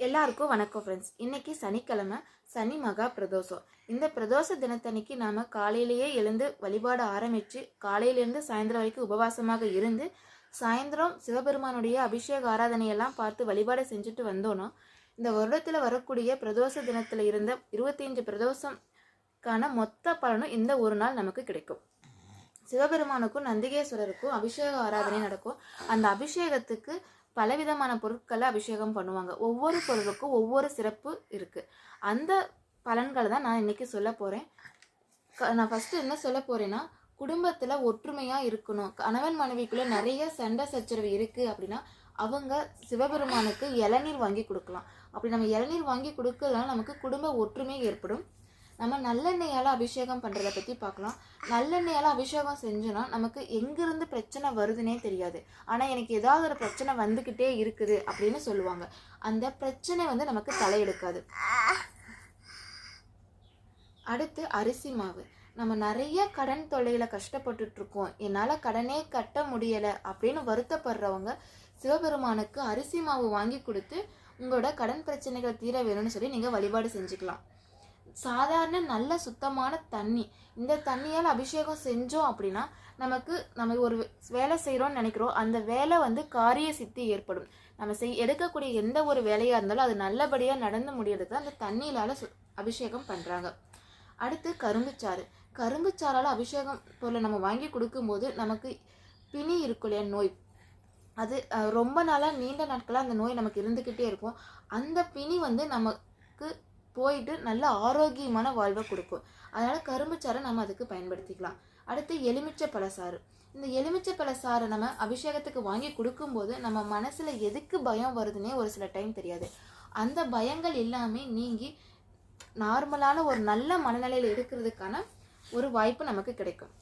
எல்லாருக்கும் வணக்கம் ஃப்ரெண்ட்ஸ் இன்னைக்கு சனிக்கிழமை சனி மகா பிரதோஷம். இந்த பிரதோஷ தினத்தன்னைக்கு நாம் காலையிலேயே எழுந்து வழிபாட ஆரம்பித்து காலையிலேருந்து சாயந்தரம் வரைக்கும் உபவாசமாக இருந்து சாயந்தரம் சிவபெருமானுடைய அபிஷேக ஆராதனையெல்லாம் பார்த்து வழிபாடு செஞ்சுட்டு வந்தோன்னா இந்த வருடத்தில் வரக்கூடிய பிரதோஷ தினத்தில் இருந்த இருபத்தஞ்சு பிரதோஷம்க்கான மொத்த பலனும் இந்த ஒரு நாள் நமக்கு கிடைக்கும். சிவபெருமானுக்கும் நந்திகேஸ்வரருக்கும் அபிஷேக ஆராதனை நடக்கும். அந்த அபிஷேகத்துக்கு பலவிதமான பொருட்களை அபிஷேகம் பண்ணுவாங்க. ஒவ்வொரு பொருளுக்கும் ஒவ்வொரு சிறப்பு இருக்குது அந்த பலன்களை தான் நான் இன்னைக்கு சொல்ல போகிறேன் க- நான் ஃபஸ்ட்டு என்ன சொல்ல போகிறேன்னா குடும்பத்தில் ஒற்றுமையாக இருக்கணும். கணவன் மனைவிக்குள்ளே நிறைய சண்டை சச்சரவு இருக்குது அப்படின்னா அவங்க சிவபெருமானுக்கு இளநீர் வாங்கி கொடுக்கலாம். அப்படி நம்ம இளநீர் வாங்கி கொடுக்கலாம் நமக்கு குடும்ப ஒற்றுமை ஏற்படும். நம்ம நல்லெண்ணெயால் அபிஷேகம் பண்ணுறத பற்றி பார்க்கலாம். நல்லெண்ணெயால் அபிஷேகம் செஞ்சோன்னா நமக்கு எங்கேருந்து பிரச்சனை வருதுன்னே தெரியாது. ஆனால் எனக்கு ஏதாவது ஒரு பிரச்சனை வந்துக்கிட்டே இருக்குது அப்படின்னு சொல்லுவாங்க. அந்த பிரச்சனை வந்து நமக்கு தலையெடுக்காது. அடுத்து அரிசி மாவு. நம்ம நிறைய கடன் தொல்லையில் கஷ்டப்பட்டுட்டு இருக்கோம் கடனே கட்ட முடியலை அப்படின்னு வருத்தப்படுறவங்க சிவபெருமானுக்கு அரிசி மாவு வாங்கி கொடுத்து உங்களோட கடன் பிரச்சனைகள் தீர வேணும்னு சொல்லி நீங்கள் வழிபாடு செஞ்சுக்கலாம். சாதாரண நல்ல சுத்தமான தண்ணி. இந்த தண்ணியால் அபிஷேகம் செஞ்சோம் அப்படின்னா நமக்கு நம்ம ஒரு வேலை செய்கிறோம்னு நினைக்கிறோம். அந்த வேலை வந்து காரிய சித்தி ஏற்படும். நம்ம செய் எடுக்கக்கூடிய எந்த ஒரு வேலையாக இருந்தாலும் அது நல்லபடியாக நடந்து முடியறதுக்கு அந்த தண்ணியிலால் சு அபிஷேகம் பண்ணுறாங்க அடுத்து கரும்புச்சாறு கரும்புச்சாறால் அபிஷேகம் பொருளை நம்ம வாங்கி கொடுக்கும்போது நமக்கு பிணி இருக்கும் இல்லையா நோய். அது ரொம்ப நாளாக நீண்ட நாட்களாக அந்த நோய் நமக்கு இருந்துக்கிட்டே இருக்கும். அந்த பிணி வந்து நமக்கு போயிட்டு நல்ல ஆரோக்கியமான வாழ்வை கொடுக்கும். அதனால் கரும்பு சாறை நம்ம அதுக்கு பயன்படுத்திக்கலாம். அடுத்து எலுமிச்சை பழசாறு இந்த எலுமிச்சை பழசாறை நம்ம அபிஷேகத்துக்கு வாங்கி கொடுக்கும்போது நம்ம மனசில் எதுக்கு பயம் வருதுன்னே ஒரு சில டைம் தெரியாது. அந்த பயங்கள் எல்லாமே நீங்கி நார்மலான ஒரு நல்ல மனநிலையில் இருக்கிறதுக்கான ஒரு வாய்ப்பு நமக்கு கிடைக்கும்.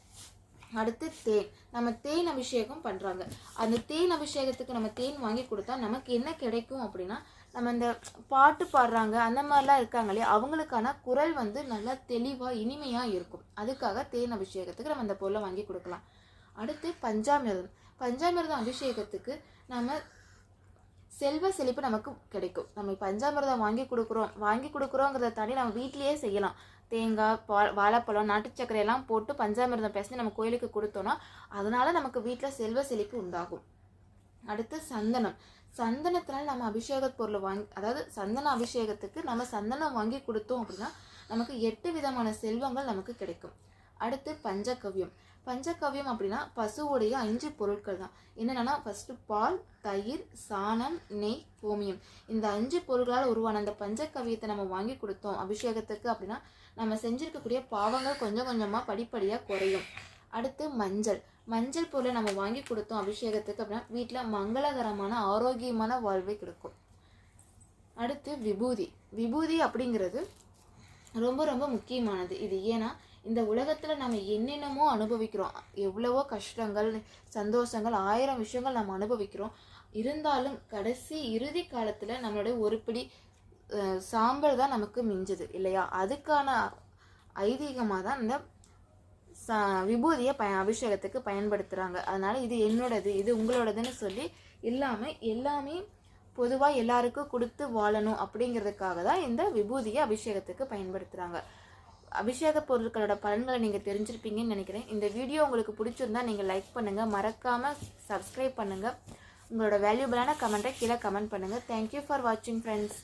அடுத்து தேன். நம்ம தேன் அபிஷேகம் பண்ணுறாங்க அந்த தேன் அபிஷேகத்துக்கு நம்ம தேன் வாங்கி கொடுத்தா நமக்கு என்ன கிடைக்கும் அப்படின்னா நம்ம இந்த பாட்டு பாடுறாங்க அந்த மாதிரிலாம் இருக்காங்க இல்லையா அவங்களுக்கான குரல் வந்து நல்லா தெளிவாக இனிமையாக இருக்கும். அதுக்காக தேன் அபிஷேகத்துக்கு நம்ம அந்த பொருளை வாங்கி கொடுக்கலாம். அடுத்து பஞ்சாமிர்தம். பஞ்சாமிர்தம் அபிஷேகத்துக்கு நம்ம செல்வ செழிப்பு நமக்கு கிடைக்கும். நம்ம பஞ்சாமிர்தம் வாங்கி கொடுக்குறோம் வாங்கி கொடுக்குறோங்கிறத தாண்டி நம்ம வீட்டிலேயே செய்யலாம். தேங்காய் பா வாழைப்பழம் நாட்டு சர்க்கரையெல்லாம் போட்டு பஞ்சாமிர்தம் பேசி நம்ம கோயிலுக்கு கொடுத்தோம்னா அதனால நமக்கு வீட்டில் செல்வ செழிப்பு உண்டாகும். அடுத்து சந்தனம். சந்தனத்தினால் நம்ம அபிஷேக பொருளை வாங்கி அதாவது சந்தன அபிஷேகத்துக்கு நம்ம சந்தனம் வாங்கி கொடுத்தோம் அப்படின்னா நமக்கு எட்டு விதமான செல்வங்கள் நமக்கு கிடைக்கும். அடுத்து பஞ்சகவ்யம். பஞ்சகவ்யம் அப்படின்னா பசுவுடைய அஞ்சு பொருட்கள் தான். என்னென்னா ஃபஸ்ட்டு பால் தயிர் சாணம் நெய் கோமியம். இந்த அஞ்சு பொருட்களால் உருவான அந்த பஞ்சகவியத்தை நம்ம வாங்கி கொடுத்தோம் அபிஷேகத்துக்கு அப்படின்னா நம்ம செஞ்சுருக்கக்கூடிய பாவங்கள் கொஞ்சம் கொஞ்சமாக படிப்படியாக குறையும். அடுத்து மஞ்சள். மஞ்சள் பொருளை நம்ம வாங்கி கொடுத்தோம் அபிஷேகத்துக்கு அப்படின்னா வீட்டில் மங்களகரமான ஆரோக்கியமான வாழ்வை கிடைக்கும். அடுத்து விபூதி. விபூதி அப்படிங்கிறது ரொம்ப ரொம்ப முக்கியமானது. இது ஏன்னா இந்த உலகத்தில் நம்ம என்னென்னமோ அனுபவிக்கிறோம். எவ்வளவோ கஷ்டங்கள் சந்தோஷங்கள் ஆயிரம் விஷயங்கள் நம்ம அனுபவிக்கிறோம். இருந்தாலும் கடைசி இறுதி காலத்தில் நம்மளுடைய ஒரு பிடி சாம்பல் தான் நமக்கு மிஞ்சுது இல்லையா? அதுக்கான ஐதீகமாக தான் இந்த ச விபூதியை பய அபிஷேகத்துக்கு பயன்படுத்துகிறாங்க அதனால் இது என்னோடது இது உங்களோடதுன்னு சொல்லி இல்லாமல் எல்லாமே பொதுவாக எல்லாருக்கும் கொடுத்து வாழணும் அப்படிங்கிறதுக்காக தான் இந்த விபூதியை அபிஷேகத்துக்கு பயன்படுத்துகிறாங்க அபிஷேக பொருட்களோட பலன்களை நீங்கள் தெரிஞ்சிருப்பீங்கன்னு நினைக்கிறேன். இந்த வீடியோ உங்களுக்கு பிடிச்சிருந்தா நீங்கள் லைக் பண்ணுங்கள் மறக்காமல் சப்ஸ்கிரைப் பண்ணுங்கள் உங்களோட வேல்யூபிளான கமெண்ட்டை கீழே கமெண்ட் பண்ணுங்கள் தேங்க்யூ ஃபார் வாட்சிங் ஃப்ரெண்ட்ஸ்